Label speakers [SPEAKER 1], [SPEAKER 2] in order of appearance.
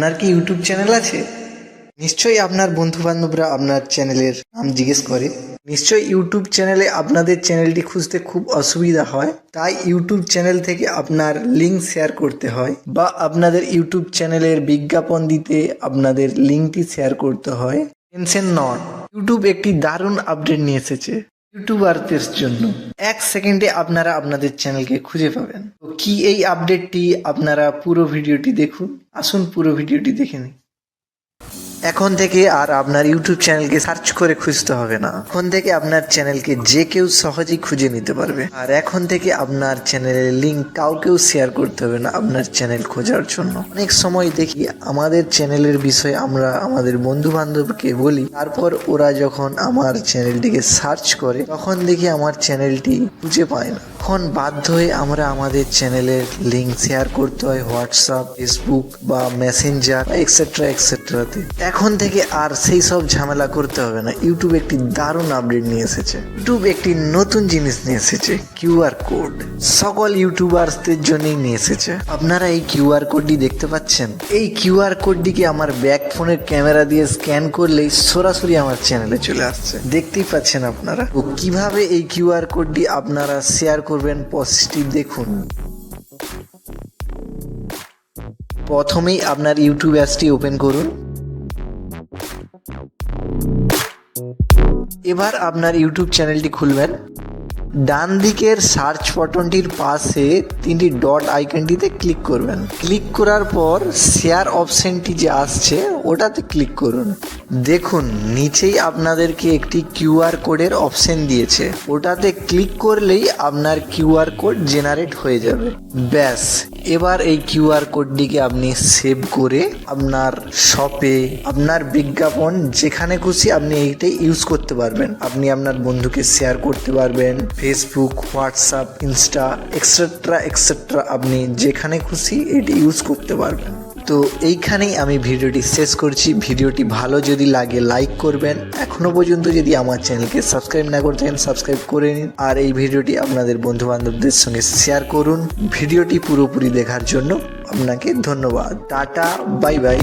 [SPEAKER 1] আপনার কি YouTube channel আছে? নিশ্চয়ই আপনার বন্ধু বান্ধবরা আপনার চ্যানেলের নাম জিজ্ঞেস করে। নিশ্চয়ই ইউটিউব চ্যানেলে আপনাদের চ্যানেলটি খুঁজতে খুব অসুবিধা হয়। তাই ইউটিউব চ্যানেল থেকে আপনার লিঙ্ক শেয়ার করতে হয় বা আপনাদের ইউটিউব চ্যানেলের বিজ্ঞাপন দিতে আপনাদের লিঙ্কটি শেয়ার করতে হয়। টেনশন নট ইউটিউব একটি দারুণ আপডেট নিয়ে এসেছে। ইউটিউবারদের জন্য। এক সেকেন্ডে আপনারা আপনাদের চ্যানেলকে খুঁজে পাবেন। তো কি এই আপডেটটি আপনারা পুরো ভিডিওটি দেখুন? আসুন পুরো ভিডিওটি দেখে নিন এখন থেকে আর আপনার ইউটিউব চ্যানেলকে সার্চ করে খুঁজতে হবে না। এখন থেকে আপনার চ্যানেলকে যে কেউ সহজেই খুঁজে নিতে পারবে। আর এখন থেকে আপনার চ্যানেলের লিঙ্ক কাউকেও শেয়ার করতে হবে না আপনার চ্যানেল খোঁজার জন্য। অনেক সময় দেখি আমাদের চ্যানেলের বিষয়ে আমরা আমাদের বন্ধু বান্ধবকে বলি, তারপর ওরা যখন আমার চ্যানেলটিকে সার্চ করে, তখন দেখি আমার চ্যানেলটি খুঁজে পায় না। এখন বাধ্য হয়ে আমরা আমাদের চ্যানেলের লিঙ্ক শেয়ার করতে হয়, হোয়াটসঅ্যাপ, ফেসবুক বা মেসেঞ্জার এক্সেট্রা এক্সেট্রাতে এখন থেকে আর সেই সব ঝামেলা করতে হবে না। ইউটিউব একটি দারুণ আপডেট নিয়ে এসেছে। ইউটিউব একটি নতুন জিনিস নিয়ে এসেছে কিউআর কোড সকল ইউটিউবার্সদের জন্যই নিয়ে এসেছে। আপনারা এই কিউআর কোডটি দেখতে পাচ্ছেন? এই কিউআর কোডটিকে আমার ব্যাক ফোনের ক্যামেরা দিয়ে স্ক্যান করলেই সরাসরি আমার চ্যানেলে চলে আসছে। দেখতেই পাচ্ছেন আপনারা? তো কীভাবে এই কিউআর কোডটি আপনারা শেয়ার করবেন পজিটিভ দেখুন। প্রথমেই আপনার ইউটিউব অ্যাপসটি ওপেন করুন। এবার আপনার ইউটিউব চ্যানেলটি খুলবেন। ডান দিকের সার্চ বটনটির পাশে তিনটি ডট আইকনটিতে ক্লিক করবেন। ক্লিক করার পর শেয়ার অপশনটি যে আসছে, ওটাতে ক্লিক করুন। দেখুন, নিচেই আপনাদেরকে একটি কিউআর কোডের অপশন দিয়েছে। ওটাতে ক্লিক করলেই আপনার কিউআর কোড জেনারেট হয়ে যাবে। ব্যাস এবার এই কিউআর কোডটিকে আপনি সেভ করে আপনার শপে, আপনার বিজ্ঞাপন যেখানে খুশি আপনি এইটাই ইউজ করতে পারবেন। আপনি আপনার বন্ধুকে শেয়ার করতে পারবেন। Facebook WhatsApp Insta etcetera etcetera আপনি যেখানে খুশি এটি ইউজ করতে পারবেন। তো এইখানেই আমি ভিডিওটি শেষ করছি। ভিডিওটি ভালো যদি লাগে লাইক করবেন। এখনও পর্যন্ত যদি আমার চ্যানেলকে সাবস্ক্রাইব না করে থাকেন সাবস্ক্রাইব করে নিন। আর এই ভিডিওটি আপনাদের বন্ধুবান্ধবদের সঙ্গে শেয়ার করুন। ভিডিওটি পুরোপুরি দেখার জন্য আপনাকে ধন্যবাদ। Tata bye bye